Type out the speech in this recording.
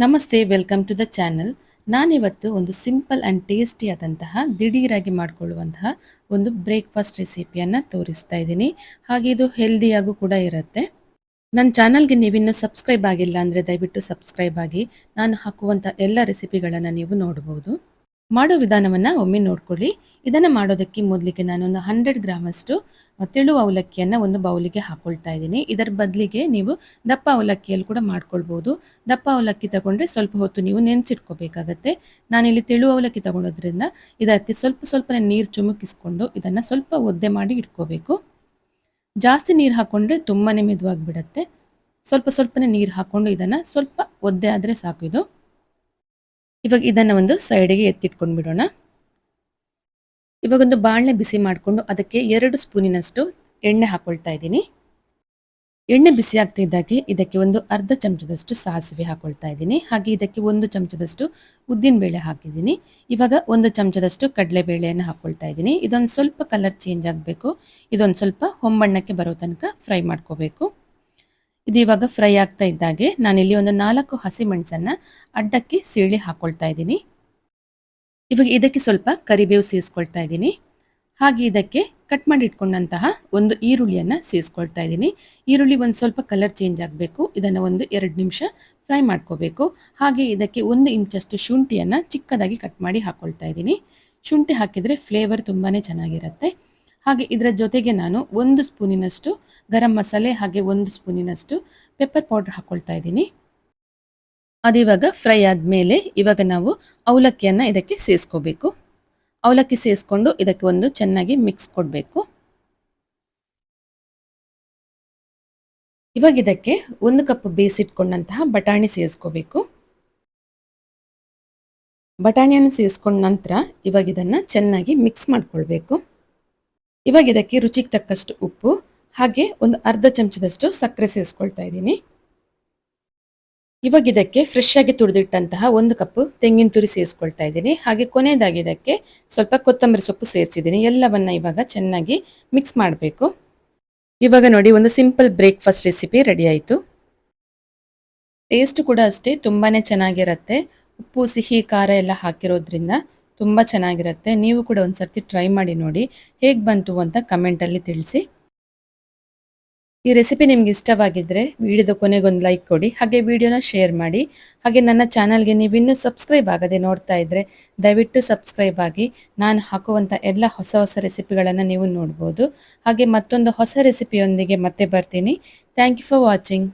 ನಮಸ್ತೆ, welcome to the channel. ನಾನಿವತ್ತು ಒಂದು ಸಿಂಪಲ್ ಆ್ಯಂಡ್ ಟೇಸ್ಟಿ ಆದಂತಹ ದಿಢೀರಾಗಿ ಮಾಡಿಕೊಳ್ಳುವಂತಹ ಒಂದು ಬ್ರೇಕ್ಫಾಸ್ಟ್ ರೆಸಿಪಿಯನ್ನು ತೋರಿಸ್ತಾ ಇದ್ದೀನಿ. ಹಾಗೆ ಇದು ಹೆಲ್ದಿಯಾಗೂ ಕೂಡ ಇರುತ್ತೆ. ನನ್ನ ಚಾನಲ್ಗೆ ನೀವಿನ್ನೂ ಸಬ್ಸ್ಕ್ರೈಬ್ ಆಗಿಲ್ಲ ಅಂದರೆ ದಯವಿಟ್ಟು ಸಬ್ಸ್ಕ್ರೈಬ್ ಆಗಿ. ನಾನು ಹಾಕುವಂಥ ಎಲ್ಲ ರೆಸಿಪಿಗಳನ್ನು ನೀವು ನೋಡ್ಬೋದು. ಮಾಡೋ ವಿಧಾನವನ್ನು ಒಮ್ಮೆ ನೋಡ್ಕೊಳ್ಳಿ. ಇದನ್ನು ಮಾಡೋದಕ್ಕೆ ಮೊದಲಿಗೆ ನಾನೊಂದು ಹಂಡ್ರೆಡ್ ಗ್ರಾಮಷ್ಟು ತೆಳು ಅವಲಕ್ಕಿಯನ್ನು ಒಂದು ಬೌಲಿಗೆ ಹಾಕೊಳ್ತಾ ಇದ್ದೀನಿ. ಇದರ ಬದಲಿಗೆ ನೀವು ದಪ್ಪ ಅವಲಕ್ಕಿಯಲ್ಲಿ ಕೂಡ ಮಾಡ್ಕೊಳ್ಬೋದು. ದಪ್ಪ ಅವಲಕ್ಕಿ ತಗೊಂಡ್ರೆ ಸ್ವಲ್ಪ ಹೊತ್ತು ನೀವು ನೆನೆಸಿಟ್ಕೋಬೇಕಾಗತ್ತೆ. ನಾನಿಲ್ಲಿ ತೆಳು ಅವಲಕ್ಕಿ ತಗೊಳೋದ್ರಿಂದ ಇದಕ್ಕೆ ಸ್ವಲ್ಪ ಸ್ವಲ್ಪ ನೀರು ಚುಮುಕಿಸ್ಕೊಂಡು ಇದನ್ನು ಸ್ವಲ್ಪ ಒದ್ದೆ ಮಾಡಿ ಇಟ್ಕೋಬೇಕು. ಜಾಸ್ತಿ ನೀರು ಹಾಕ್ಕೊಂಡ್ರೆ ತುಂಬಾ ಮೆದುವಾಗಿಬಿಡತ್ತೆ. ಸ್ವಲ್ಪ ಸ್ವಲ್ಪನೇ ನೀರು ಹಾಕ್ಕೊಂಡು ಇದನ್ನು ಸ್ವಲ್ಪ ಒದ್ದೆ ಆದರೆ ಸಾಕು ಇದು. ಇವಾಗ ಇದನ್ನು ಒಂದು ಸೈಡಿಗೆ ಎತ್ತಿಟ್ಕೊಂಡು ಬಿಡೋಣ. ಇವಾಗ ಒಂದು ಬಾಣಲೆ ಬಿಸಿ ಮಾಡಿಕೊಂಡು ಅದಕ್ಕೆ ಎರಡು ಸ್ಪೂನಿನಷ್ಟು ಎಣ್ಣೆ ಹಾಕ್ಕೊಳ್ತಾ ಇದ್ದೀನಿ. ಎಣ್ಣೆ ಬಿಸಿ ಆಗ್ತಾ ಇದ್ದಾಗೆ ಇದಕ್ಕೆ ಒಂದು ಅರ್ಧ ಚಮಚದಷ್ಟು ಸಾಸಿವೆ ಹಾಕೊಳ್ತಾ ಇದ್ದೀನಿ. ಹಾಗೆ ಇದಕ್ಕೆ ಒಂದು ಚಮಚದಷ್ಟು ಉದ್ದಿನ ಬೇಳೆ ಹಾಕಿದ್ದೀನಿ. ಇವಾಗ ಒಂದು ಚಮಚದಷ್ಟು ಕಡಲೆಬೇಳೆಯನ್ನು ಹಾಕ್ಕೊಳ್ತಾ ಇದ್ದೀನಿ. ಇದೊಂದು ಸ್ವಲ್ಪ ಕಲರ್ ಚೇಂಜ್ ಆಗಬೇಕು. ಇದೊಂದು ಸ್ವಲ್ಪ ಹೊಂಬಣ್ಣಕ್ಕೆ ಬರೋ ತನಕ ಫ್ರೈ ಮಾಡ್ಕೋಬೇಕು. ಇದು ಇವಾಗ ಫ್ರೈ ಆಗ್ತಾ ಇದ್ದಾಗೆ ನಾನಿಲ್ಲಿ ಒಂದು ನಾಲ್ಕು ಹಸಿ ಮೆಣಸನ್ನು ಅಡ್ಡಕ್ಕೆ ಸೀಳಿ ಹಾಕೊಳ್ತಾ ಇದ್ದೀನಿ. ಇವಾಗ ಇದಕ್ಕೆ ಸ್ವಲ್ಪ ಕರಿಬೇವು ಸೇರಿಸ್ಕೊಳ್ತಾ ಇದ್ದೀನಿ. ಹಾಗೆ ಇದಕ್ಕೆ ಕಟ್ ಮಾಡಿ ಇಟ್ಕೊಂಡಂತಹ ಒಂದು ಈರುಳ್ಳಿಯನ್ನು ಸೇರಿಸ್ಕೊಳ್ತಾ ಇದ್ದೀನಿ. ಈರುಳ್ಳಿ ಒಂದು ಸ್ವಲ್ಪ ಕಲರ್ ಚೇಂಜ್ ಆಗಬೇಕು. ಇದನ್ನು ಒಂದು ಎರಡು ನಿಮಿಷ ಫ್ರೈ ಮಾಡ್ಕೋಬೇಕು. ಹಾಗೆ ಇದಕ್ಕೆ ಒಂದು ಇಂಚಷ್ಟು ಶುಂಠಿಯನ್ನು ಚಿಕ್ಕದಾಗಿ ಕಟ್ ಮಾಡಿ ಹಾಕ್ಕೊಳ್ತಾ ಇದ್ದೀನಿ. ಶುಂಠಿ ಹಾಕಿದರೆ ಫ್ಲೇವರ್ ತುಂಬಾ ಚೆನ್ನಾಗಿರುತ್ತೆ. ಹಾಗೆ ಇದರ ಜೊತೆಗೆ ನಾನು ಒಂದು ಸ್ಪೂನಿನಷ್ಟು ಗರಂ ಮಸಾಲೆ ಹಾಗೆ ಒಂದು ಸ್ಪೂನಿನಷ್ಟು ಪೆಪ್ಪರ್ ಪೌಡ್ರ್ ಹಾಕ್ಕೊಳ್ತಾ ಇದ್ದೀನಿ. ಅದಿವಾಗ ಫ್ರೈ ಆದಮೇಲೆ ಇವಾಗ ನಾವು ಅವಲಕ್ಕಿಯನ್ನು ಇದಕ್ಕೆ ಸೇರಿಸ್ಕೋಬೇಕು ಅವಲಕ್ಕಿ ಸೇರಿಸ್ಕೊಂಡು ಇದಕ್ಕೆ ಒಂದು ಚೆನ್ನಾಗಿ ಮಿಕ್ಸ್ ಕೊಡಬೇಕು. ಇವಾಗ ಇದಕ್ಕೆ ಒಂದು ಕಪ್ ಬೇಯಿಸಿಟ್ಕೊಂಡಂತಹ ಬಟಾಣಿ ಸೇರಿಸ್ಕೋಬೇಕು ಬಟಾಣಿಯನ್ನು ಸೇರಿಸ್ಕೊಂಡ ನಂತರ ಇವಾಗ ಇದನ್ನು ಚೆನ್ನಾಗಿ ಮಿಕ್ಸ್ ಮಾಡ್ಕೊಳ್ಬೇಕು. ಇವಾಗ ಇದಕ್ಕೆ ರುಚಿಗೆ ತಕ್ಕಷ್ಟು ಉಪ್ಪು, ಹಾಗೆ ಒಂದು ಅರ್ಧ ಚಮಚದಷ್ಟು ಸಕ್ಕರೆ ಸೇರಿಸ್ಕೊಳ್ತಾ ಇದ್ದೀನಿ. ಇವಾಗ ಇದಕ್ಕೆ ಫ್ರೆಶ್ ಆಗಿ ತುರಿದಿಟ್ಟಂತಹ ಒಂದು ಕಪ್ ತೆಂಗಿನ ತುರಿ ಸೇರಿಸ್ಕೊಳ್ತಾ ಇದ್ದೀನಿ. ಹಾಗೆ ಕೊನೆಯದಾಗಿ ಇದಕ್ಕೆ ಸ್ವಲ್ಪ ಕೊತ್ತಂಬರಿ ಸೊಪ್ಪು ಸೇರಿಸಿದ್ದೀನಿ. ಎಲ್ಲವನ್ನ ಇವಾಗ ಚೆನ್ನಾಗಿ ಮಿಕ್ಸ್ ಮಾಡಬೇಕು. ಇವಾಗ ನೋಡಿ, ಒಂದು ಸಿಂಪಲ್ ಬ್ರೇಕ್ಫಾಸ್ಟ್ ರೆಸಿಪಿ ರೆಡಿ ಆಯಿತು. ಟೇಸ್ಟ್ ಕೂಡ ಅಷ್ಟೇ ತುಂಬಾ ಚೆನ್ನಾಗಿರುತ್ತೆ. ಉಪ್ಪು, ಸಿಹಿ, ಖಾರ ಎಲ್ಲ ಹಾಕಿರೋದ್ರಿಂದ ತುಂಬ ಚೆನ್ನಾಗಿರುತ್ತೆ. ನೀವು ಕೂಡ ಒಂದು ಸರ್ತಿ ಟ್ರೈ ಮಾಡಿ ನೋಡಿ. ಹೇಗೆ ಬಂತು ಅಂತ ಕಮೆಂಟಲ್ಲಿ ತಿಳಿಸಿ. ಈ ರೆಸಿಪಿ ನಿಮ್ಗೆ ಇಷ್ಟವಾಗಿದ್ದರೆ ವಿಡಿಯೋದ ಕೊನೆಗೊಂದು ಲೈಕ್ ಕೊಡಿ. ಹಾಗೆ ವಿಡಿಯೋನ ಶೇರ್ ಮಾಡಿ. ಹಾಗೆ ನನ್ನ ಚಾನಲ್ಗೆ ನೀವು ಇನ್ನೂ ಸಬ್ಸ್ಕ್ರೈಬ್ ಆಗದೆ ನೋಡ್ತಾ ಇದ್ದರೆ ದಯವಿಟ್ಟು ಸಬ್ಸ್ಕ್ರೈಬ್ ಆಗಿ. ನಾನು ಹಾಕುವಂಥ ಎಲ್ಲ ಹೊಸ ಹೊಸ ರೆಸಿಪಿಗಳನ್ನು ನೀವು ನೋಡ್ಬೋದು. ಹಾಗೆ ಮತ್ತೊಂದು ಹೊಸ ರೆಸಿಪಿಯೊಂದಿಗೆ ಮತ್ತೆ ಬರ್ತೀನಿ. Thank you for watching